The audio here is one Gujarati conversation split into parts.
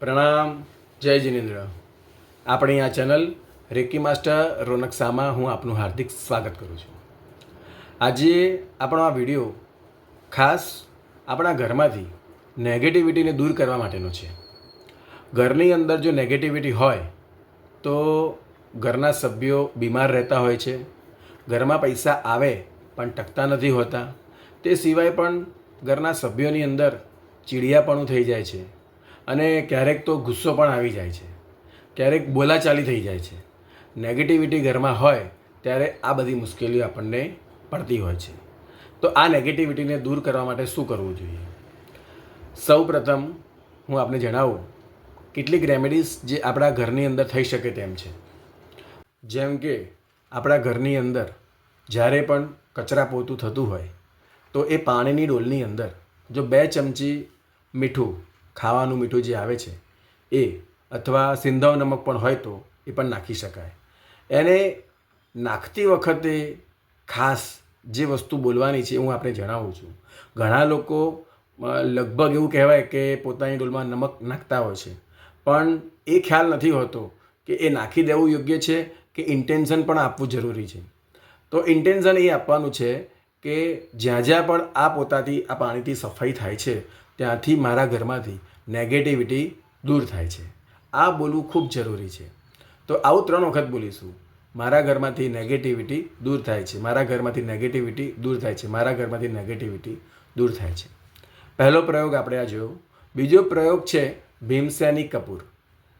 પ્રણામ, જય જિનેન્દ્ર. આપણી આ ચેનલ રેકી માસ્ટર રોનક સામા હું આપનું હાર્દિક સ્વાગત કરું છું. આજે આપણો આ વીડિયો ખાસ આપણા ઘરમાંથી નેગેટિવિટીને દૂર કરવા માટેનો છે. ઘરની અંદર જો નેગેટિવિટી હોય તો ઘરના સભ્યો બીમાર રહેતા હોય છે, ઘરમાં પૈસા આવે પણ ટકતા નથી હોતા, તે સિવાય પણ ઘરના સભ્યોની અંદર ચીડિયાપણું થઈ જાય છે. અને ક્યારેક તો ગુસ્સો પણ આવી જાય છે. ક્યારેક બોલાચાલી થઈ જાય છે. નેગેટિવિટી ઘરમાં હોય ત્યારે આ બધી મુશ્કેલીઓ આપણને પડતી હોય છે. તો આ નેગેટિવિટીને દૂર કરવા માટે શું કરવું જોઈએ? સૌ પ્રથમ હું આપને જણાવું, કેટલીક રેમેડીઝ જે આપણા ઘરની અંદર થઈ શકે તેમ છે. જેમ કે આપણા ઘરની અંદર જ્યારે પણ કચરા પોતું થતું હોય, તો એ પાણીની ડોલની અંદર જો બે ચમચી મીઠું ખાવાનું મીઠું જે આવે છે, એ અથવા સિંધવ નમક પણ હોય તો એ પણ નાખી શકાય. એને નાખતી વખતે ખાસ જે વસ્તુ બોલવાની છે હું આપણે જણાવું છું. ઘણા લોકો લગભગ એવું કહેવાય કે પોતાની ડોલમાં નમક નાખતા હોય છે. પણ એ ખ્યાલ નથી હોતો કે એ નાખી દેવું યોગ્ય છે કે ઇન્ટેન્શન પણ આપવું જરૂરી છે. તો ઇન્ટેન્શન એ આપવાનું છે કે જ્યાં જ્યાં પણ આ પોતાથી, આ પાણીથી સફાઈ થાય છે ત્યાંથી મારા ઘરમાંથી નેગેટિવિટી દૂર થાય છે. આ બોલવું ખૂબ જરૂરી છે. તો આવું ત્રણ વખત બોલીશું. મારા ઘરમાંથી નેગેટિવિટી દૂર થાય છે. મારા ઘરમાંથી નેગેટિવિટી દૂર થાય છે. મારા ઘરમાંથી નેગેટિવિટી દૂર થાય છે. પહેલો પ્રયોગ આપણે આ જોયો. બીજો પ્રયોગ છે ભીમસેની કપૂર.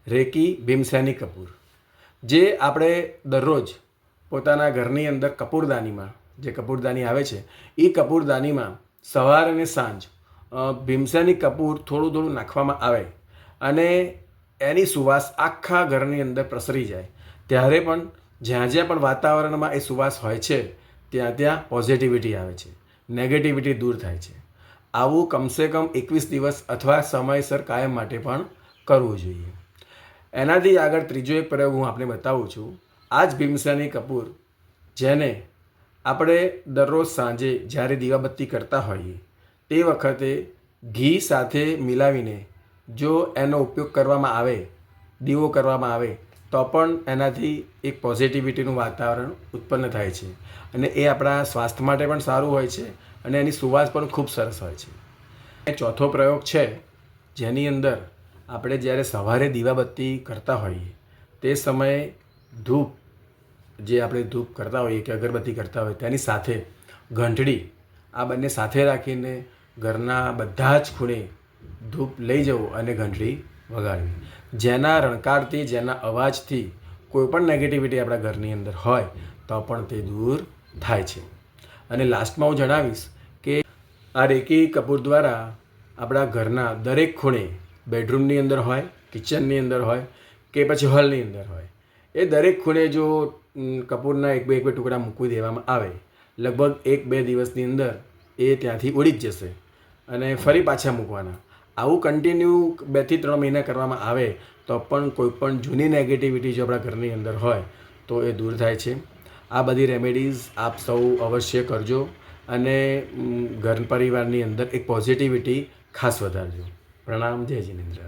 રેકી ભીમસેની કપૂર. જે આપણે દરરોજ પોતાના ઘરની અંદર કપૂરદાનીમાં, જે કપૂરદાની આવે છે એ કપૂરદાનીમાં સવાર અને સાંજ ભીમસેની કપૂર થોડું થોડું નાખવામાં આવે અને એની સુવાસ આખા ઘરની અંદર પ્રસરી જાય. ત્યારે પણ જ્યાં જ્યાં પણ વાતાવરણમાં એ સુવાસ હોય છે, ત્યાં ત્યાં પોઝિટિવિટી આવે છે નેગેટિવિટી દૂર થાય છે. આવું કમસે કમ એકવીસ દિવસ અથવા સમયસર કાયમ માટે પણ કરવું જોઈએ. એનાથી આગળ ત્રીજો એક પ્રયોગ હું આપને બતાવું છું. આ જ ભીમસેની કપૂર, જેને આપણે દરરોજ સાંજે જ્યારે દીવાબત્તી કરતા હોઈએ તે વખતે ઘી સાથે મિલાવીને જો એનો ઉપયોગ કરવામાં આવે, દીવો કરવામાં આવે, તો પણ એનાથી એક પોઝિટિવિટીનું વાતાવરણ ઉત્પન્ન થાય છે. અને એ આપણા સ્વાસ્થ્ય માટે પણ સારું હોય છે અને એની સુવાસ પણ ખૂબ સરસ હોય છે. એ ચોથો પ્રયોગ છે, જેની અંદર આપણે જ્યારે સવારે દીવાબત્તી કરતા હોઈએ, તે સમયે ધૂપ, જે આપણે ધૂપ કરતા હોઈએ કે અગરબત્તી કરતા હોઈએ, તેની સાથે ઘંટડી આ બંને સાથે રાખીને ઘરના બધા જ ખૂણે ધૂપ લઈ જવું અને ઘંટડી વગાડવી. જેના રણકારથી, જેના અવાજથી કોઈપણ નેગેટિવિટી આપણા ઘરની અંદર હોય, તો પણ તે દૂર થાય છે. અને લાસ્ટમાં હું જણાવીશ કે આ રેકી કપૂર દ્વારા આપણા ઘરના દરેક ખૂણે બેડરૂમની અંદર હોય કિચનની અંદર હોય કે પછી હોલની અંદર હોય, એ દરેક ખૂણે જો કપૂરના એક બે એક બે ટુકડા મૂકી દેવામાં આવે, લગભગ એક બે દિવસની અંદર એ ત્યાંથી ઉડી જ જશે અને ફરી પાછા મૂકવાના. આવું કન્ટિન્યુ બેથી ત્રણ મહિના કરવામાં આવે તો પણ કોઈ પણ જૂની નેગેટિવિટી જો આપણા ઘરની અંદર હોય તો એ દૂર થાય છે. આ બધી રેમેડીઝ આપ સૌ અવશ્ય કરજો અને ઘર પરિવારની અંદર એક પોઝિટિવિટી ખાસ વધારજો. પ્રણામ, જય જિનેન્દ્ર.